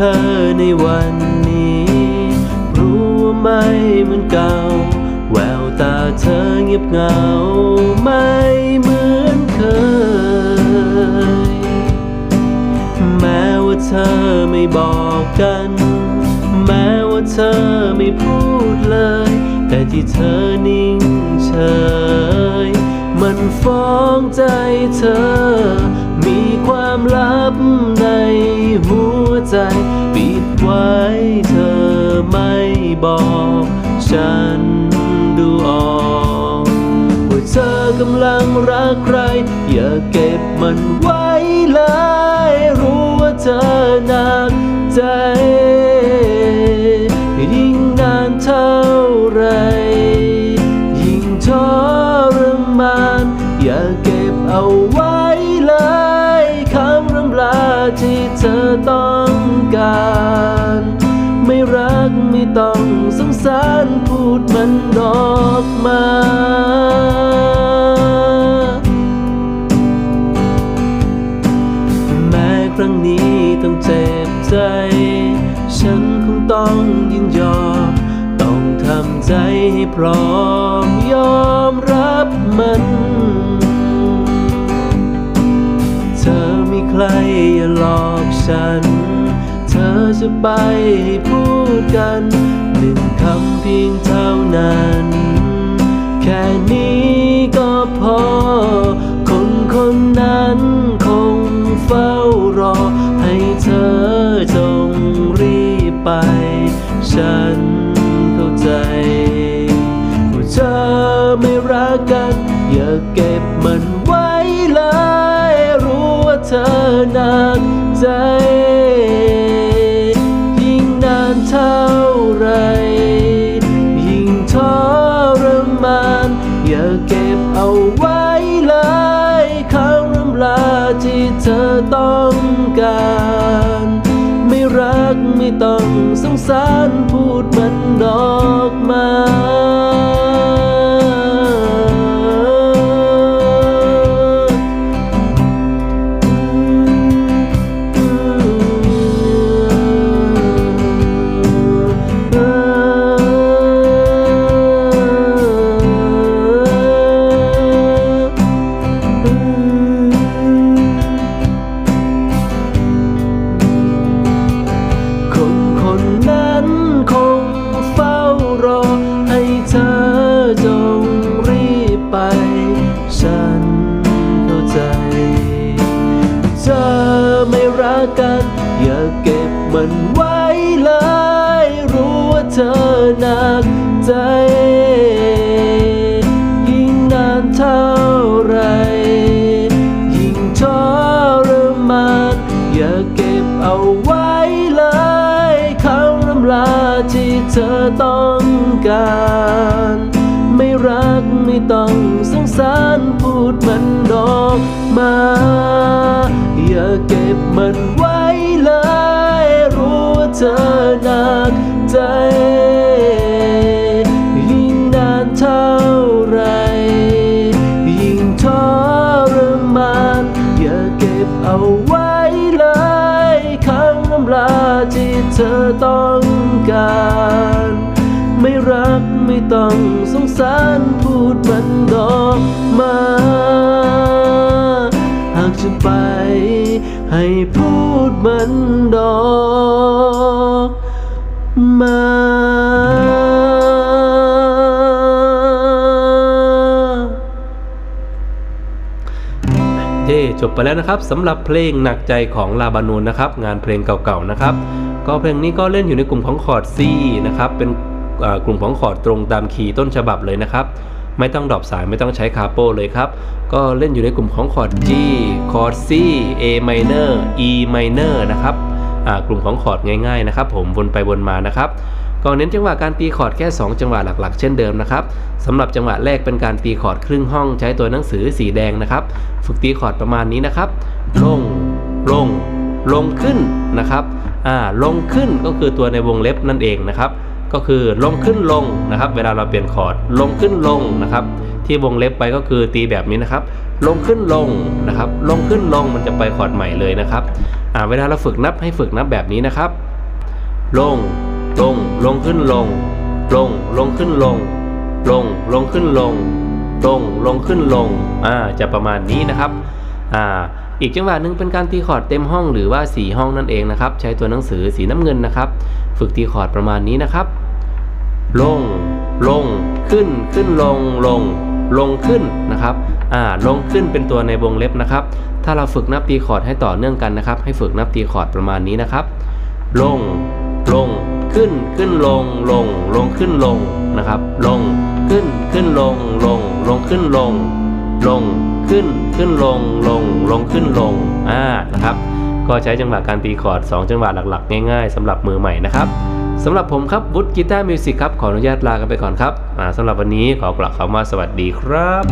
อในวันนี้ รู้ว่าไม่เหมือนเก่า แววตาเธอเงียบเหงา ไม่เหมือนเคย แม้ว่าเธอไม่บอกกัน แม้ว่าเธอไม่พูดเลย แต่ที่เธอนิ่งเฉย มันฟ้องใจเธอ มีความลับในหัว ใจ ปิดไว้เธอไม่บอก ฉันดูออกว่าเธอกำลังรักใคร อย่าเก็บมันไว้เลย รู้ว่าเธอหนักใจ ยิ่งนานเท่าไร นออกมา แม้ครั้งนี้ต้องเจ็บใจ ฉันคงต้องยินยอม ต้องทำใจให้พร้อมยอมรับมัน เธอมีใครอย่าหลอกฉัน เธอจะไปให้พูดกัน หนึ่งคำเพียงเท่านั้น แค่นี้ก็พอ คนคนนั้นคงเฝ้ารอ ให้เธอจงรีบไป ฉันเข้าใจ ว่าเธอไม่รักกันอย่าเก็บ ต้องสงสารพูดมันออกมา ไม่รักกัน อย่าเก็บมันไว้เลย รู้ว่าเธอหนักใจ ยิ่งนานเท่าไร ยิ่งทรมานอย่าเก็บเอาไว้เลยคำรำลาที่เธอต้องการ ไม่รักไม่ต้องสงสาร มันไว้เลยรู้เธอหนักใจ ยิ่งนานเท่าไร ยิ่งทรมานอย่าเก็บเอาไว้เลยคำรำลาที่เธอต้องการ ไม่รักไม่ต้องสงสารพูดมันออกากจะไป ให้พูดมันดอกมาเย่จบไปแล้วนะครับสำหรับเพลงหนักใจของลาบานูนนะครับ งานเพลงเก่าๆนะครับ ก็เพลงนี้ก็เล่นอยู่ในกลุ่มของคอร์ด C นะครับ เป็นกลุ่มของคอร์ดตรงตามคีย์ต้นฉบับเลยนะครับ ไม่ต้องดรอปสายไม่ต้องใช้คาโปเลยครับ ก็เล่นอยู่ในกลุ่มของคอร์ด G คอร์ด C A minor E minor นะครับกลุ่มของคอร์ดง่ายๆนะครับผมวนไปวนมานะครับก็เน้นจังหวะการตีคอร์ดแค่ 2 จังหวะหลักๆ เช่นเดิมนะครับสำหรับจังหวะแรกเป็นการตีคอร์ดครึ่งห้องใช้ตัวหนังสือสีแดงนะครับ ฝึกตีคอร์ดประมาณนี้นะครับ ลง ลง ลงขึ้นนะครับอ่าลงขึ้นก็คือตัวในวงเล็บนั่นเองนะครับ ก็คือลงขึ้นลงนะครับ เวลาเราเปลี่ยนคอร์ดลงขึ้นลงนะครับ ที่วงเล็บไปก็คือตีแบบนี้นะครับ ลงขึ้นลงนะครับ ลงขึ้นลงมันจะไปคอร์ดใหม่เลยนะครับเวลาเราฝึกนับให้ฝึกนับแบบนี้นะครับ ลงลงลงขึ้นลง ลงลงขึ้นลง ลงลงขึ้นลง ลงลงขึ้นลงอ่าจะประมาณนี้นะครับอ่าอีกจังหวะหนึ่งเป็นการตีคอร์ดเต็มห้องหรือว่าสีห้องนั่นเองนะครับ ใช้ตัวหนังสือสีน้ำเงินนะครับ ฝึกตีคอร์ดประมาณนี้นะครับ ลง ลง ขึ้น ขึ้นลง ลง ลงขึ้นนะครับ อ่า ลงขึ้นเป็นตัวในวงเล็บนะครับ ถ้าเราฝึกนับตีคอร์ดให้ต่อเนื่องกันนะครับ ให้ฝึกนับตีคอร์ดประมาณนี้นะครับ ลง ลง ขึ้น ขึ้นลง ลง ลงขึ้นลงนะครับ ลง ขึ้น ขึ้นลง ลง ลงขึ้นลง ลง ขึ้น ขึ้นลง ลง ลงขึ้นลง อ่า นะครับ ก็ใช้จังหวะการตีคอร์ด2จังหวะหลักๆ ง่าย ๆสำหรับมือใหม่นะครับ สำหรับผมครับวุฒิกีตาร์มิวสิกครับ ขออนุญาตลากันไปก่อนครับสำหรับวันนี้ขอกล่าวคำว่าสวัสดีครับ